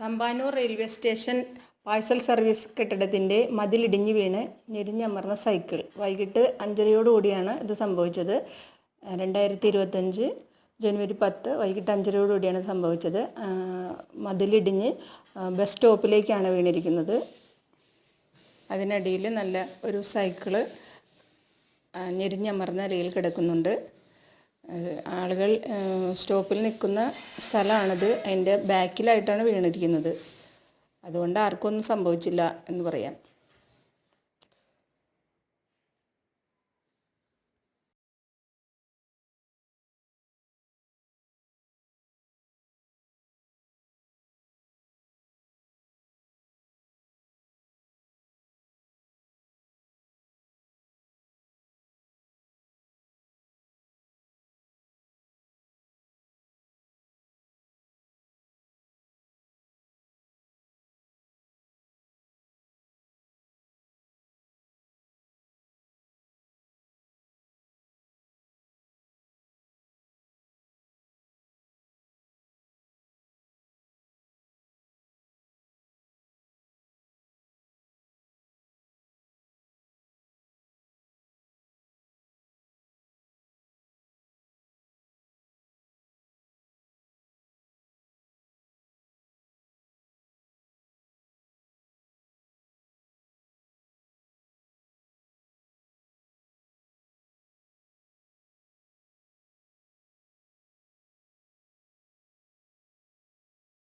Thampanoor railway station parcel service കെട്ടിടത്തിന്റെ മതിലിടിഞ്ഞു വീണ് ഞെരിഞ്ഞമർന്ന സൈക്കിൾ. വൈകിട്ട് അഞ്ചരയോടുകൂടിയാണ് ഇത് സംഭവിച്ചത്. രണ്ടായിരത്തി ഇരുപത്തഞ്ച് ജനുവരി പത്ത് വൈകിട്ട് അഞ്ചരയോടുകൂടിയാണ് സംഭവിച്ചത്. മതിലിടിഞ്ഞ് ബസ് സ്റ്റോപ്പിലേക്കാണ് വീണിരിക്കുന്നത്. അതിനടിയിൽ നല്ല ഒരു സൈക്കിൾ ഞെരിഞ്ഞമർന്ന നിലയിൽ കിടക്കുന്നുണ്ട്. ആളുകൾ സ്റ്റോപ്പിൽ നിൽക്കുന്ന സ്ഥലമാണത്. അതിന്റെ ബാക്കിലായിട്ടാണ് വീണിരിക്കുന്നത്. അതുകൊണ്ട് ആർക്കൊന്നും സംഭവിച്ചില്ല എന്ന് പറയാം.